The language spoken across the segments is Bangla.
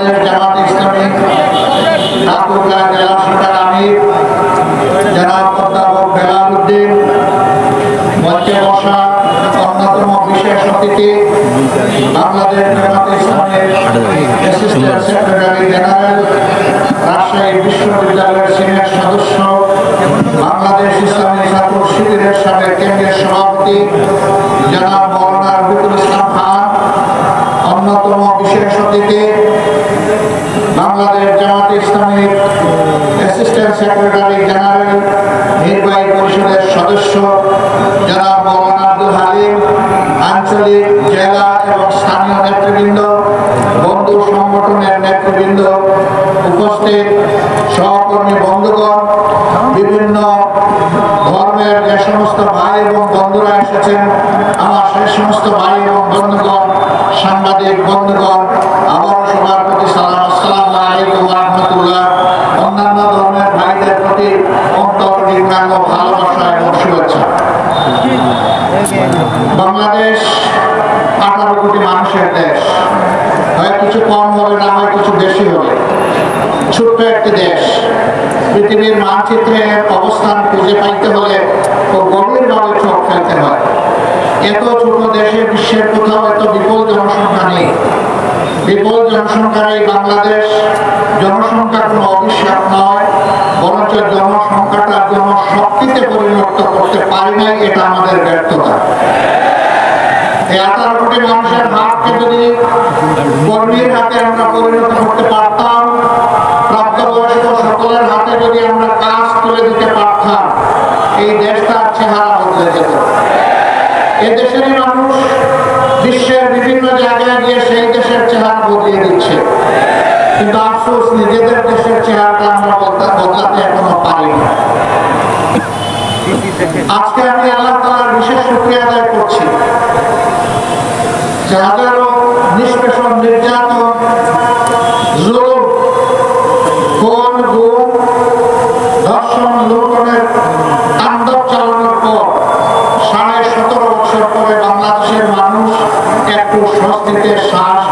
বাংলাদেশ জামাত ইসলামী ঠাকুরগাঁ জেলা শাখার আমির জনাব অধ্যাপক বেলাল উদ্দিন মঞ্চে বসা অন্যতম বিশেষ অতিথি বাংলাদেশ জামাত ইসলামের অ্যাসিস্ট্যান্ট সেক্রেটারি জেনারেল রাজশাহী বিশ্ববিদ্যালয়ের সিনিয়র সদস্য, বাংলাদেশ ইসলামী ছাত্র শিবিরের সাবেক কেন্দ্রীয় সভাপতি, জনাব মৌলানা রবিকুল ইসলাম খান অন্যতম বিশেষ অতিথি বাংলাদেশ জামাত ইসলামের অ্যাসিস্ট্যান্ট সেক্রেটারি জেনারেল নির্বাহী পরিষদের সদস্য জনাব মৌলানা আব্দুল হালিম আঞ্চলিক জেলা এবং স্থানীয় নেতৃবৃন্দ, বন্ধু সংগঠনের নেতৃবৃন্দ, উপস্থিত সহকর্মী বন্ধুগণ, বিভিন্ন ধর্মের যে সমস্ত ভাই এবং বন্ধুরা এসেছেন, আমার সেই সমস্ত ভাই এবং বন্ধুগণ, সাংবাদিক বন্ধুগণ, আবারও সবার প্রতি সালাম, আসসালামু আলাইকুম রহমতুল্লাহ। অন্যান্য ধর্মের ভাইদের প্রতি অন্তর ভালোবাসা এবং শুভেচ্ছা। বাংলাদেশ আঠারো কোটি মানুষের দেশ। হয় কিছু কম হবে, না হয় কিছু বেশি হবে। ছোট্ট একটি দেশ। পৃথিবীর মানচিত্রে অবস্থান খুঁজে পাইতে হলে গভীরভাবে চোখ ফেলতে হয়। এত ছোট দেশে বিশ্বের কোথাও এত বিপুল জনসংখ্যা নেই। বিপুল জনসংখ্যার এই বাংলাদেশ জনসংখ্যা কোনো অভিশাপ নয়। জনশক্তিতে পরিণত করতে পারি নাই, এটা আমাদের ব্যর্থতা। কোটি মানুষের হাতকে যদি কর্মীর হাতে আমরা পরিণত করতে পারতাম, প্রাপ্তবয়স্ক সকলের হাতে যদি আমরা কাজ তুলে দিতে পারতাম, এই চেহারা বদলে যেত। এই দেশেরই মানুষ বিশ্বের বিভিন্ন জায়গায় গিয়ে সেই দেশের চেহারা বদলিয়ে দিচ্ছে। কিন্তু আফসোস, নিজেদের দেশের চেহারাটা আমরা বদলা- বদলাতে এখনও পারিনি। আজকে আমি আল্লাহ তালার বিশেষ শুক্রিয়া আদায় করছি। সাড়ে বছর পরে বাংলাদেশের মানুষ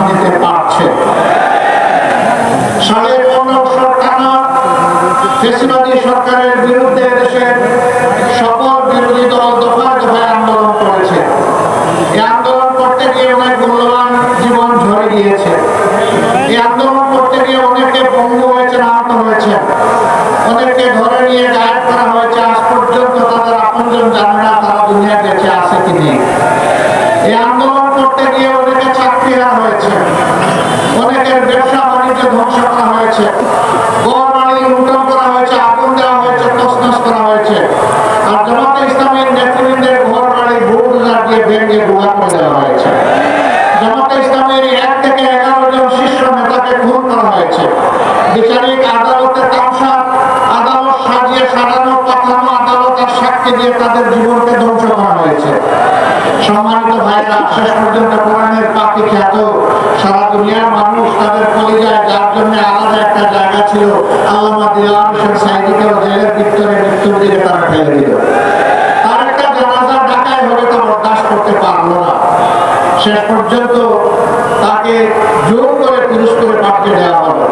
নিতে পারছে। সাড়ে সরকারের বিরুদ্ধে দেশের সকল বিরোধী দল দফায় দফায় আন্দোলন করেছে এই আন্দোলন করতে গিয়ে অনেক মূল্যবান জীবন ঝরে গিয়েছে এই আন্দোলন করতে গিয়ে অনেকে পঙ্গু হয়েছে আহত হয়েছে অনেককে ধরে নিয়ে গায়েব করা হয়েছে আজ পর্যন্ত তাদের আপনজন জানে না তারা দুনিয়া বেঁচে আছে কি নেই এই আন্দোলন করতে গিয়ে অনেকে চাকরি হারা হয়েছে অনেকের ব্যবসা বাণিজ্য ধ্বংস করা হয়েছে ঘর বাড়ি লুণ্ঠন করা হয়েছে আগুন দেওয়া হয়েছে তসনস করা হয়েছে আর জামাতে ইসলামের নেতৃবৃন্দের ঘর বাড়ি ভোট লাগিয়ে ভেঙে গুহা করে মানুষ তাদের কলিজায়, যার জন্য আলাদা একটা জায়গা ছিল, আল্লামা দিওয়ান হোসেন সাইদিকেও জেলের ভিতরে মৃত্যুর তারা একটা জানাজার ডাকায় হলে তো বরদাস্ত করতে পারল না। শেষ পর্যন্ত তাকে জোর করে করে পাঠিয়ে দেওয়া হলো।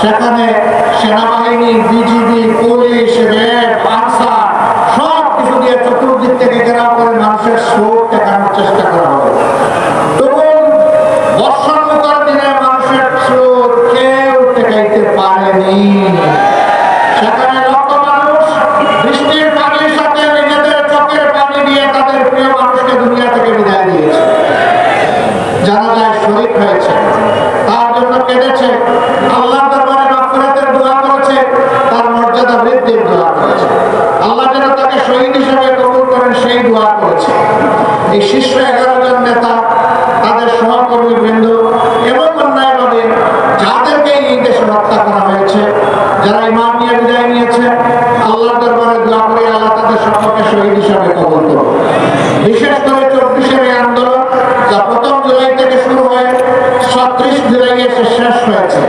সেখানে সেনাবাহিনী, বিজিবি, পুলিশ র্যাব আনসার সব কিছু দিয়ে চতুর্দিক থেকে ঘেরাও করে মানুষের স্রোত ঠেকানোর চেষ্টা করা পারেনি। সেখানে লক্ষ মানুষ বৃষ্টির পানির সাথে নিজেদের চোখের পানি দিয়ে তাদের প্রিয় মানুষকে দুনিয়া থেকে বিদায় দিয়েছে জানাজায় শরীর হয়েছে তার জন্য কেঁদেছে আল্লাহ দরবারে মাগফিরাতের দোয়া করেছে তার মর্যাদা বৃদ্ধির দোয়া করেছে আল্লাহ যেন তাকে শহীদ হিসেবে কবুল করেন সেই দোয়া করেছে এই শীর্ষ এগারো নেতা, তাদের সহকর্মী বৃন্দ এবং অন্যায়ভাবে যাদেরকে এই দেশে হত্যা করা হয়েছে, যারা ইমান নিয়ে বিদায় নিয়েছে আল্লাহর দরবারে দোয়া করে আল্লাহ তাদের সকলকে শহীদ হিসাবে কবল করুন বিশেষ করে চব্বিশের এই আন্দোলন, যা প্রথম জুলাই থেকে শুরু হয়ে ছত্রিশ জুলাই এসে শেষ হয়েছে।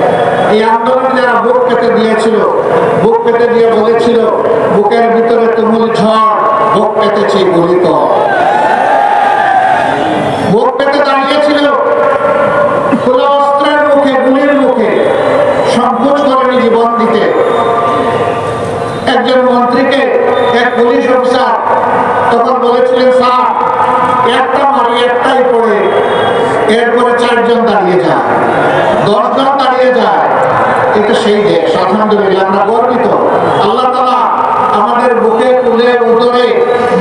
এই আন্দোলন যারা বুক পেতে দিয়েছিল, বুক পেতে দিয়ে বলেছিল, বুকের ভিতরে তুমুল ঝড়, বুক পেতেছে গলিত বুক পেতে দাঁড়িয়েছিল খোলা অস্ত্রের মুখে গুলির মুখে সংকোচ করেনি জীবন দিতে। একজন মন্ত্রীকে এক পুলিশ অফিসার তখন বলেছিলেন, স্যার, একটা মারি একটাই পড়ে। এরপরে চারজন দাঁড়িয়ে যায়। দশজন দাঁড়িয়ে যায়। কিন্তু সেই দেশ, আলহামদুলিল্লাহ, আমরা গর্বিত। আল্লাহ তালা আমাদের বুকে কুলে উদরে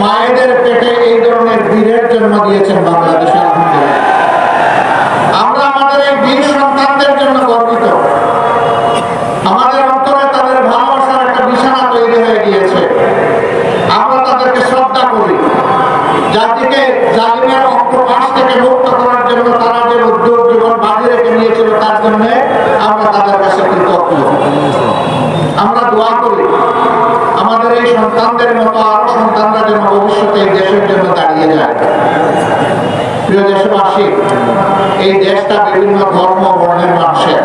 মায়েদের পেটে এই ধরনের বীরের জন্ম দিয়েছেন বাংলাদেশে আলহামদুলিল্লাহ আমরা আমাদের এই বীর সন্তানদের জন্য গর্বিত আমাদের অন্তরে তাদের ভালোবাসার একটা বিছানা তৈরি হয়ে গিয়েছে আমরা তাদেরকে শ্রদ্ধা করি জাতিকে জালিমের অক্টোপাস থেকে মুক্ত করার জন্য তারা যে উদ্যোগ জীবন বাজি রেখে নিয়েছিল তার জন্য আমরা তাদের কাছে কৃতজ্ঞ। আমরা দোয়া করি, আমাদের এই সন্তানদের মতো, আরও সন্তানরা যেন ভবিষ্যতে এই দেশের জন্য দাঁড়িয়ে যায়। প্রিয় দেশবাসী, এই দেশটা বিভিন্ন ধর্ম, বর্ণের মানুষের।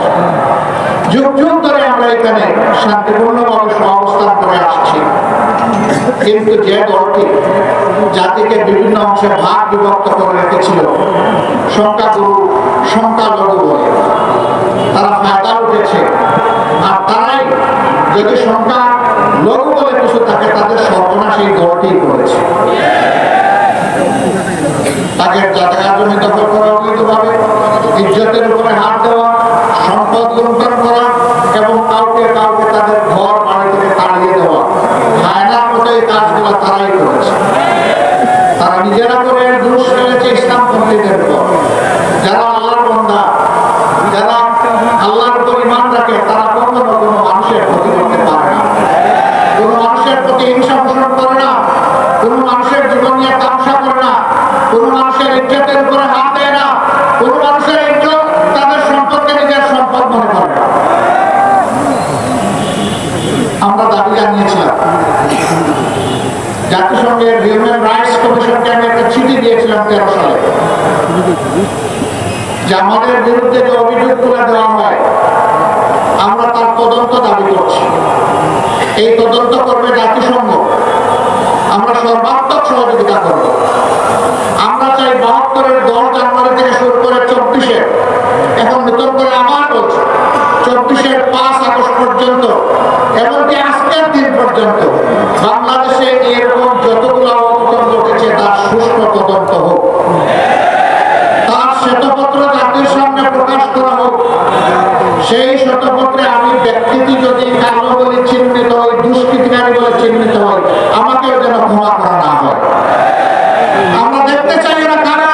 যুগ যুগ ধরে আমরা এখানে শান্তিপূর্ণভাবে সহাবস্থান করে আসছি। কিন্তু যে দলটি জাতিকে বিভিন্ন অংশে ভাগ বিভক্ত করে রেখেছিল, সংখ্যাগুরু সংখ্যালঘু বলে। তারা ফায়দা উঠেছে। আর তারাই যদি সংখ্যা লঘু বলে কিছু থাকে, তাদের সর্বনাশ এই দলটি করেছে। তাকে জায়গা জমি দখল করা অবৈধভাবে ইজ্জতের উপরে হাত দেওয়া, সম্পদ লুণ্ঠন করা এবং কাউকে কাউকে তাদের ঘর বাড়ি থেকে তাড়িয়ে দেওয়া। মতো এই কাজগুলো তারাই করেছে। তারা নিজেরা করে দোষ ফেলেছে, ইসলাম পন্থীদের উপর যারা আল্লাহর বন্ধা যারা আল্লাহর উপর ইমান রাখে, তারা কখনো কোনো মানুষের ক্ষতি করতে পারে না কোনো মানুষের প্রতি হিংসা পোষণ করে না কোনো মানুষের জীবন নিয়ে তামসা করে না কোনো মানুষের ইজ্জতের উপরে হাত দেয় না কোনো মানুষের ইজ্জত তাদের সম্পদকে নিজের সম্পদ মনে করে না আমরা দাবি জানিয়েছিলাম জাতিসংঘের হিউম্যান রাইটস কমিশনকে আমি একটা চিঠি দিয়েছিলাম তেরো সালে। যে আমাদের বিরুদ্ধে যে অভিযোগগুলো দেওয়া হয়, আমরা তার তদন্ত দাবি করছি। এই তদন্ত করবে জাতিসংঘ। আমরা সর্বাত্মক সহযোগিতা করব। আমরা চাই বাহাত্তরের দশ জানুয়ারি থেকে শুরু করে চব্বিশে, এখন নতুন করে আমার বলছি, চব্বিশের পাঁচ আগস্ট পর্যন্ত এমনকি আজকের দিন পর্যন্ত বাংলাদেশে এরকম যতগুলো অঘটন ঘটেছে তার সুষ্ঠু তদন্ত হোক তার শ্বেতপত্র জাতির সামনে প্রকাশ করা হোক সেই শ্বেতপত্রে আমি ব্যক্তিটি যদি কালো বলে চিহ্নিত হই দুষ্কৃতিকারী বলে চিহ্নিত হই আমাকেও যেন ক্ষমা করা না হয় আমরা দেখতে চাই এরা কারা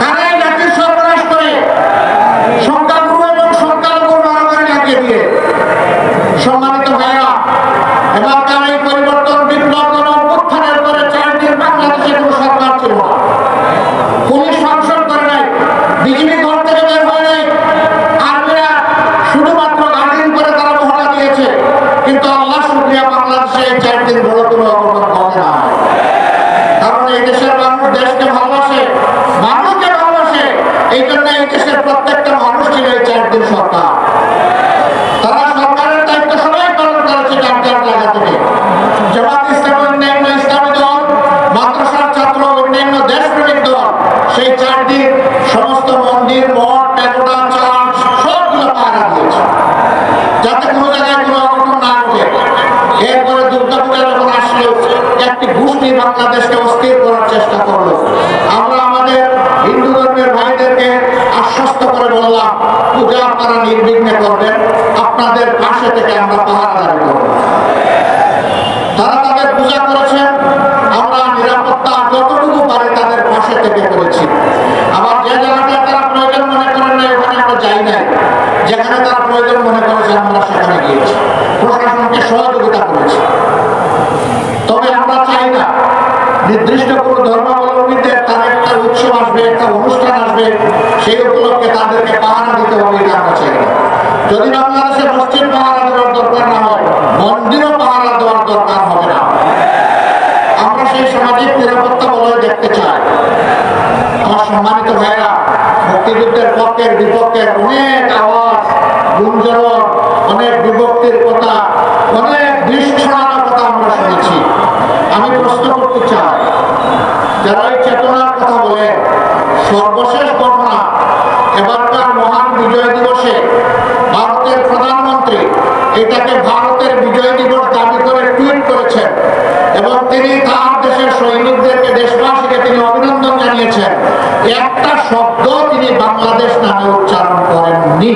কারা এই জাতির সর্বনাশ করে সংখ্যাগুরু এবং সংখ্যালঘু মারামারি লাগিয়ে দিয়ে সম্মানিত ভাইরা এবার তার এই পরিবর্তন বিপ্লব গণ অভ্যুত্থানের পরে চার দিন বাংলাদেশে কোনো সরকার ছিল না পুলিশ ফাংশন করে নাই বিজেপি ঘর থেকে বের হয় নাই আর্মিরা শুধুমাত্র গার্ডিং করে তারা মহড়া দিয়েছে কিন্তু আল্লাহ শুক্রিয়া বাংলাদেশে এই চার দিন বড় কোনো অঘটন ঘটে না কারণ এই দেশের মানুষ দেশকে ভালোবাসে মানুষকে ভালোবাসে এই জন্য এই দেশের প্রত্যেকটা মানুষ ছিল এই চার দিন সরকার তারা সরকারের দায়িত্ব সবাই পালন করেছে যার যার জায়গা থেকে জামাত ইসলাম অন্যান্য ইসলামী দল মাদ্রাসার ছাত্র অন্যান্য দেশপ্রেমিক দল সেই চার দিন সমস্ত মন্দির মঠ প্যাগোডা চার্চ সবগুলো পাহারা দিয়েছে যাতে কোনো জায়গায় কোনো অঘটন না ঘটে এরপরে দুর্গাপূজা যখন আসলো একটি গোষ্ঠী বাংলাদেশকে অস্থির করার চেষ্টা করল আমরা আমাদের হিন্দু ধর্মের ভাইদেরকে আশ্বস্ত করে বললাম আপনারা নির্বিঘ্নে করবেন, আপনাদের পাশে থেকে আমরা পাহারাদারি করব। তারা তাদের পূজা করেছেন, আমরা নিরাপত্তা যতটুকু পারি তাদের পাশে থেকে করেছি। আবার যে জায়গাটা তারা প্রয়োজন মনে করেন না ওখানে আমরা যাই নাই। যেখানে তারা প্রয়োজন মনে করেছে, আমরা সেখানে গিয়েছি। প্রশাসনকে সহযোগিতা করেছি। তবে আমরা চাই না, নির্দিষ্ট কোনো ধর্মাবলম্বীদের তার একটা উৎসব আসবে, একটা অনুষ্ঠান আসবে, সেই উপলক্ষে তাদেরকে পাহারা করতে পারব এটা আমরা যদি বাংলাদেশে মসজিদ পাহারা দেওয়ার দরকার না হয়, মন্দিরও পাহারা দেওয়ার দরকার হবে না। আমরা সেই সামাজিক নিরাপত্তা বলয় দেখতে চাই। আমার সম্মানিত ভাইয়েরা, মুক্তিযুদ্ধের পক্ষের বিপক্ষের অনেক আওয়াজ গুঞ্জন অনেক বিভক্তির কথা, অনেক দৃশ্য কথা আমরা শুনেছি। আমি প্রশ্ন করতে চাই, যারা একটা শব্দ তিনি বাংলাদেশ নামে উচ্চারণ করেননি।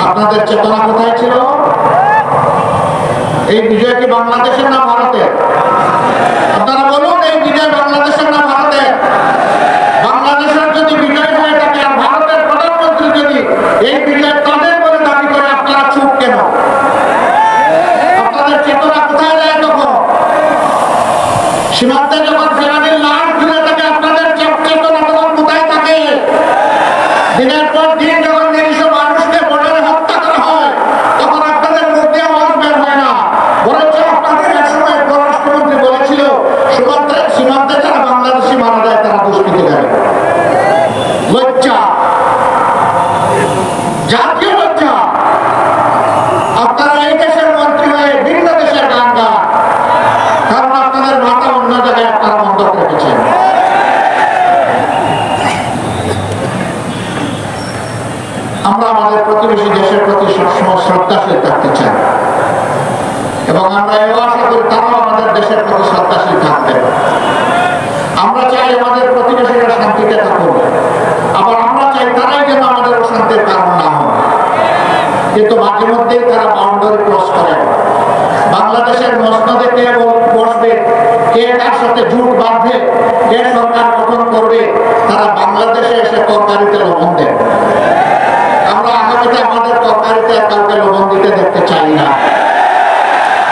আপনাদের চেতনা কোথায় ছিল? এই বিজয় কি বাংলাদেশের না ভারতের? আপনারা বলুন, এই বিজয় বাংলাদেশের না ভারতের? বাংলাদেশের যদি বিজয় হয়ে থাকে আর ভারতের প্রধানমন্ত্রী যদি এই বিজয় তাদের বলে দাবি করে, আপনারা চুপ কেন? আপনাদের চেতনা কোথায় যায় তখন? সীমান্তে যখন ফেরানির লাশ ঘুরে থাকে আপনাদের চে- চেতনা তখন কোথায় থাকে দিনের পর দিন যখন নিরীহ মানুষকে বর্ডারে হত্যা করা হয় তখন আপনাদের মধ্যে আওয়াজ বের হয় না বরঞ্চ আপনাদের এক সময় পররাষ্ট্রমন্ত্রী বলেছিল সীমান্তে সীমান্তে যারা বাংলাদেশি মারা যায় তারা দুষ্কৃতিকারী লজ্জা জাতীয় লজ্জা আপনারা এই দেশের মন্ত্রী হয়ে ভিন্ন দেশের গান গান কারণ আপনাদের মাথা অন্য জায়গায় আপনারা বন্ধ রেখেছেন আমরা আমাদের প্রতিবেশী দেশের প্রতি সবসময় শ্রদ্ধাশীল থাকতে চাই। এবং আমরা এও আশা করি তারাও আমাদের দেশের প্রতি শ্রদ্ধাশীল থাকবেন আমরা চাই আমাদের প্রতিবেশীরা শান্তিতে থাকুক। আবার আমরা চাই তারাই যেন আমাদের অশান্তির কারণ না হয় কিন্তু মাঝে মধ্যেই তারা বাউন্ডারি ক্রস করে। বাংলাদেশের মসনদে কে বসবে, কে কার সাথে জুট বাঁধবে, কে সরকার গঠন করবে, তারা বাংলাদেশে এসে তরকারিতে লবণ দেয়। আগামীতে আমাদের তরকারিতে কাউকে লবণ দিতে দেখতে চাই না।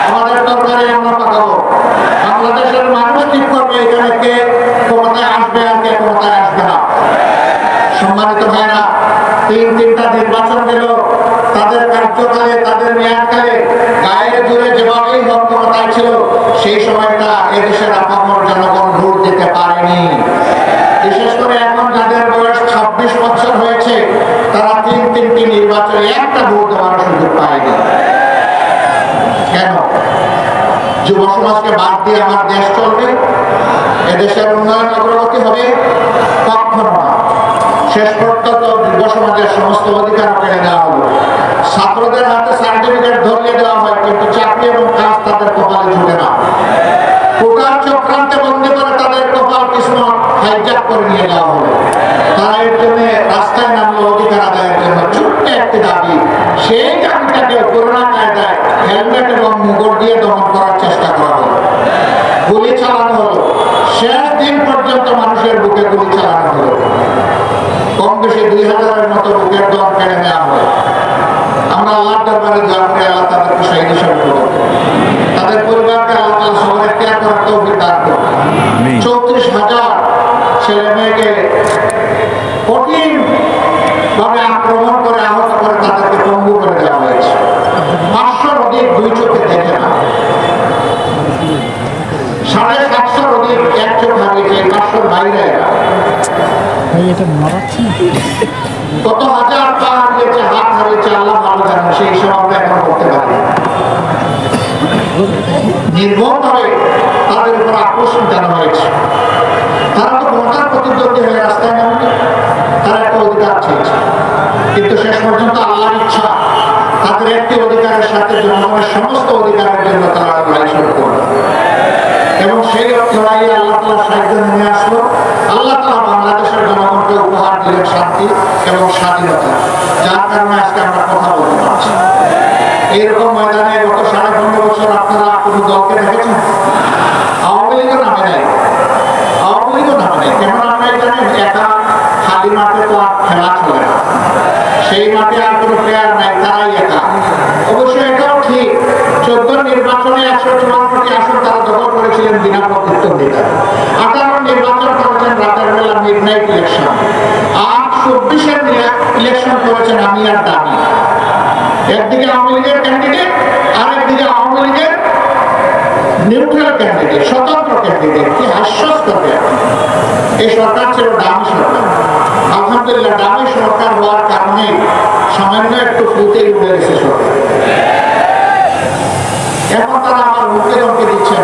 আমাদের তরকারি আমরা পাকাবো। বাংলাদেশের মানুষ ঠিক করবে? এখানে কে ক্ষমতায় আসবে আর কে ক্ষমতায় আসবে না? সম্মানিত ভাইরা, তিন তিনটা নির্বাচন গেল তাদের কার্যকালে, তাদের মেয়াদকালে গায়ের জোরে যেভাবেই হোক ক্ষমতায় ছিল, সেই সময়টা এদেশের আপামর জনগণ ভোট দিতে পারেনি। বিশেষ করে এখন যাদের বয়স ছাব্বিশ বছর হয়েছে তারা তিন তিনটি নির্বাচনে একটা ভোট দেওয়ার সুযোগ পায়নি কেন? যুব সমাজকে বাদ দিয়ে আমার দেশ চলবে, এদেশের উন্নয়ন অগ্রগতি হবে, কখনো না। শেষ পর্যন্ত যুব সমাজের সমস্ত অধিকার কেড়ে দেওয়া হলো। ছাত্রদের হাতে সার্টিফিকেট ধরিয়ে দেওয়া হয়, কিন্তু চাকরি এবং কাজ তাদের কপালে ঝুঁকে না। কোটার চক্রান্তে বন্দি করে তাদের কপাল কিসমত হাইজ্যাক করে নিয়ে যাওয়া হলো। তারা এর জন্য রাস্তায় নামলো অধিকার আদায়ের জন্য। ছোট্ট একটি দাবি, সেই দাবিটাকে করোনা কায়দায় হেলমেট এবং মুগর দিয়ে দমন করার চেষ্টা করা হলো। গুলি চালানো হলো। শেষ দিন পর্যন্ত মানুষের বুকে গুলি চালানো হলো। কম বেশি দুই হাজারের মতো বুকের দম কেড়ে নেওয়া হলো। আমরা আল্লাহ দরবারে দোয়া করে, আল্লাহ তাদেরকে শহীদ হিসেবে তাদের পরিবারকে আল্লাহ তাআলা সবার ত্যাগ করার তৌফিক দান করুন চৌত্রিশ হাজার ছেলে মেয়েকে কঠিন ভাবে আক্রমণ করে আহত করে তাদেরকে পঙ্গু করে দেওয়া হয়েছে। দুই চোখে দেখে না। সাড়ে পাঁচশোর বাইরে। কত হাজার পা হারিয়েছে, হাত হারিয়েছে সেই আমরা এখন করতে পারি। নির্মমভাবে তাদের উপর আকর্ষণ জানা হয়েছে। তারা তো ভোটার প্রতিদ্বন্দ্বী হয়ে রাস্তায় নামবে। তারা একটা অধিকার চেয়েছে। কিন্তু শেষ পর্যন্ত আল্লাহর ইচ্ছা তাদের একটি অধিকারের সাথে জনগণের সমস্ত অধিকারের জন্য তারা লড়াই শুরু করবে এবং সেই লড়াইয়ে আল্লাহ তালা সাহায্য নেমে আসলো। আল্লাহ তালা বাংলাদেশের জনগণকে উপহার দিলেন শান্তি এবং স্বাধীনতা। যার কারণে আজকে আমরা কথা বলতে পারছি। এইরকম ময়দানে গত সাড়ে পনেরো বছর আপনারা কোনো দলকে দেখেছেন? আওয়ামী লীগের নামে নেই। আওয়ামী লীগের নামে নেই। কেন নামে জানেন? একা খালি মাঠে তো আর খেলা চলে না। সেই মাঠে আর কোনো প্লেয়ার নাই, তারাই একা। নির্বাচনে একশো চুয়ান্নটি আসন তারা দখল করেছিলেন বিনা প্রতিদ্বন্দ্বিতা আঠারো নির্বাচন করেছেন রাতের বেলা মিড ইলেকশন আর চব্বিশের ইলেকশন করেছেন আমি আর দামি। একদিকে আওয়ামী লীগের ক্যান্ডিডেট আর একদিকে আওয়ামী লীগের নিউট্রাল ক্যান্ডিডেট স্বতন্ত্র ক্যান্ডিডেট কি হাস্যস্কর এই সরকার ছিল দামি সরকার। আলহামদুলিল্লাহ, দামি সরকার হওয়ার কারণে সামান্য একটু ফুতেই উঠে গেছে সরকার। এখন তারা আবার মুখে রমকে দিচ্ছেন।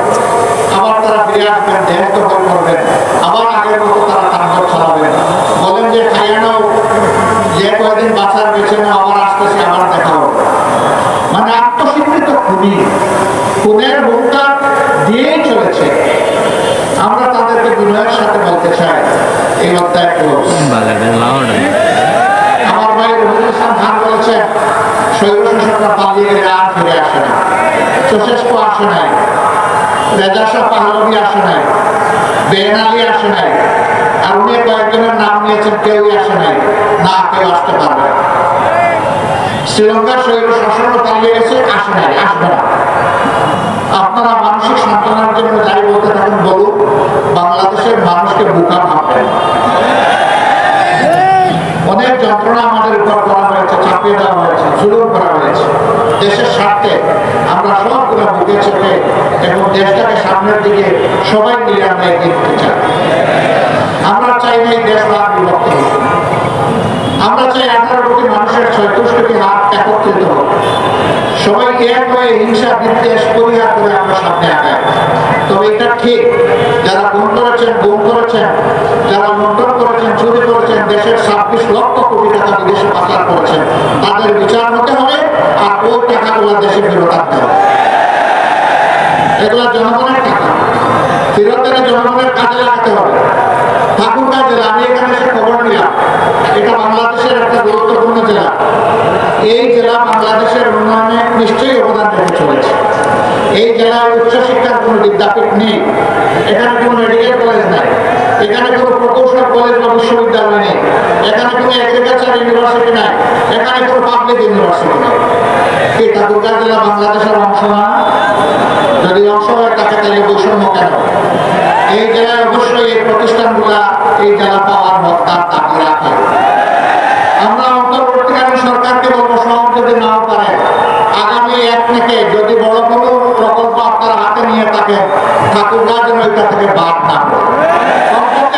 আবার তারা বিরাট আসবেন দেশ দখল করবেন আবার আগের মতো তারা তাণ্ডব চালাবেন বলেন যে খাইয়ানাও যে কয়দিন বাঁচার বেছে না আবার আসতেছে আবার দেখা হবে মানে আত্মস্বীকৃত খুনি খুনের হুঙ্কার দিয়েই চলেছে আমরা তাদেরকে বিনয়ের সাথে বলতে চাই এই অধ্যায় ক্লোজ বাজারে লাউড আমার ভাই রবীন্দ্র ইসলাম খান বলেছেন শৈব শাসকরা পালিয়ে গেলে আর ফিরে আসে না চোশেস্কো আসে নাই রেজা শাহ পাহলভি আসে নাই বেনালি আসে নাই আর উনি কয়েকজনের নাম নিয়েছেন কেউই আসে নাই, না কেউ আসতে পারবে শ্রীলঙ্কার শৈব শাসনও পালিয়ে গেছে, আসে নাই, আসবে না। আপনারা মানসিক সান্ত্বনার জন্য যাই বলতে থাকেন, বলুন, বাংলাদেশের মানুষকে বোকা ভাববেন। অনেক যন্ত্রণা আমাদের উপর করা হয়েছে, চাপিয়ে দেওয়া হয়েছে জুলুম করা হয়েছে। দেশের স্বার্থে আমরা সবগুলো বুকে চেপে এবং দেশটাকে সামনের দিকে সবাই মিলে আমরা এগিয়ে দিতে চাই। আমরা চাই না এই দেশ লাভ বিভক্ত আমরা চাই আঠারো কোটি মানুষের ছয়ত্রিশটি হাত একত্রিত হোক। সবাই এক হয়ে হিংসা, বিদ্বেষ, পরিহার করে আমরা সামনে আগাই। তবে এটা ঠিক, যারা গুম করেছেন গুম করেছেন যারা লন্ডন করেছেন চুরি করেছেন দেশের ছাব্বিশ লক্ষ কোটি টাকা বিদেশে পাচার করেছেন। তাদের বিচার হতে হবে আর ওই টাকাগুলো দেশে ফেরত আনতে হবে। এগুলো জনগণের টাকা। ফেরত এনে জনগণের কাজে লাগাতে হবে। ঠাকুরগাঁ জেলা, আমি এখানে এসে খবর নিলাম, এটা বাংলাদেশের একটা গুরুত্বপূর্ণ জেলা। এই জেলা বাংলাদেশের উন্নয়নে নিশ্চয়ই অবদান রেখে চলেছে। এই জেলায় উচ্চশিক্ষার কোনো বিদ্যাপীঠ নেই। এখানে কোনো মেডিকেল কলেজ নাই। এখানে কোনো প্রকৌশল কলেজ বা বিশ্ববিদ্যালয় নেই। এখানে কোনো এগ্রিকালচার ইউনিভার্সিটি নাই। এখানে কোনো পাবলিক ইউনিভার্সিটি নেই। এই জেলায় অবশ্যই এই প্রতিষ্ঠানগুলা, এই জেলা পাওয়ার হত্যার দাবি রাখে আমরা অন্তর্বর্তীকালীন সরকারকে বলব সব যদি নাও পারে আগামী এক থেকে যদি বড় কোনো প্রকল্প আপনারা হাতে নিয়ে থাকেন ঠাকুরগাঁ যেন এটা থেকে বাদ না করে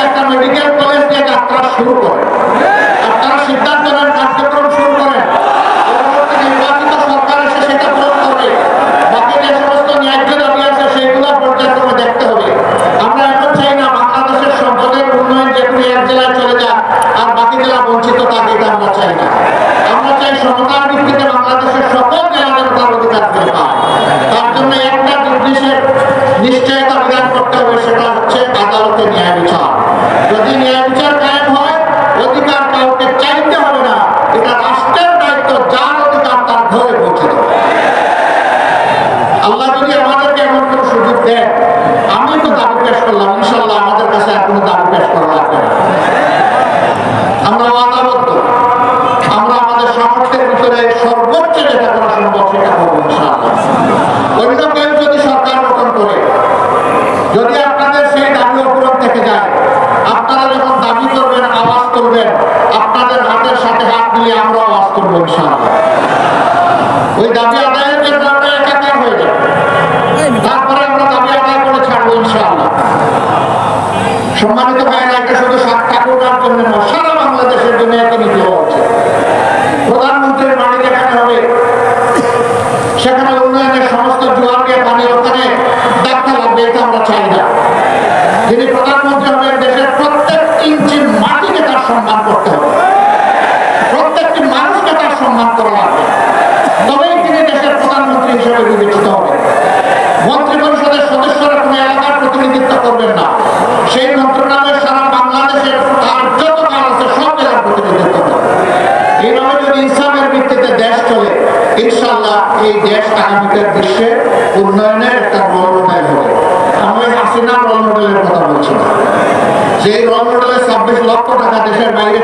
একটা মেডিকেল কলেজ দিয়ে যাত্রা শুরু করে। আপনারা সিদ্ধান্ত নেন কার্যক্রম শুরু করেন পরবর্তী নির্বাচিত সরকার এসে সেটা পূরণ করবে বাকি যে সমস্ত ন্যায্য দাবি আছে সেগুলো পর্যায়ক্রমে দেখতে হবে আমরা এখন চাই না বাংলাদেশের সম্পদের উন্নয়ন যে কোনো এক জেলায় চলে যাক আর বাকি জেলা বঞ্চিত থাকে এটা আমরা চাই না আমরা চাই সমতার ভিত্তিতে বাংলাদেশের সকল জেলাদের তার অধিকার ফিরে পায় তার জন্য একটা নির্দেশের নিশ্চয়তা বিধান করতে হবে সেটা হচ্ছে আদালতে ন্যায় বিচার যদি ন্যায় বিচার কায়েম হয় অধিকার কাউকে চাইতে হবে না এটা রাষ্ট্রের দায়িত্ব যার অধিকার তার ঘরে পৌঁছে দেবে আল্লাহ যদি আমাদেরকে এমন কোনো সুযোগ দেয় আমি তো দাবি পেশ করলাম ইনশাল্লাহ আমাদের কাছে আর কোনো দাবি পেশ করা লাগবে না আমরা ওয়াদাবদ্ধ আমরা আমাদের সামর্থ্যের ভিতরে সর্বোচ্চ যেটা করা সম্ভব সেটা করব ইনশাল্লাহ অন্য কেউ যদি সরকার গঠন করে যদি আপনাদের সেই দাবি অপূরণ থেকে যায় আপনারা যখন দাবি করবেন আওয়াজ করবেন আপনাদের হাতের সাথে হাত মিলিয়ে আমরা আওয়াজ করব ইনশাআল্লাহ ওই দাবি আদায়ের জন্য আমরা একাকার হয়ে যাব তারপরে আমরা দাবি আদায় করে ছাড়বো ইনশাআল্লাহ সম্মানিত ভাইরা এটা শুধু সাত ঠাকুরার জন্য নয় সারা বাংলাদেশের জন্য একটা নীতি হওয়া উচিত প্রধানমন্ত্রীর বাড়ি যেখানে হবে, সেখানে উন্নয়নের সমস্ত জোয়ারকে পানি ওখানে ডাক্তার লাগবে, এটা আমরা চাই না। যিনি প্রধানমন্ত্রী হবেন দেশের প্রত্যেক ইঞ্চি মাটিকে তার সম্মান করতে হবে প্রত্যেকটি মানুষকে তার সম্মান করা লাগবে তবেই তিনি দেশের প্রধানমন্ত্রী হিসেবে বিবেচিত হবেন মন্ত্রী পরিষদের সদস্যরা কোনো এলাকার প্রতিনিধিত্ব করবেন না সেই মন্ত্রণালয় সারা বাংলাদেশের আর যত কাজ আছে সব জেলার প্রতিনিধিত্ব করবে এইভাবে যদি ইসলামের ভিত্তিতে দেশ চলে ইনশাল্লাহ এই দেশ আগামীকার বিশ্বের উন্নয়নের একটা রোল মডেল হবে। আমি হাসিনা রোল মডেলের কথা বলছি সেই রোল মডেলে ছাব্বিশ লক্ষ টাকা দেশের বাইরে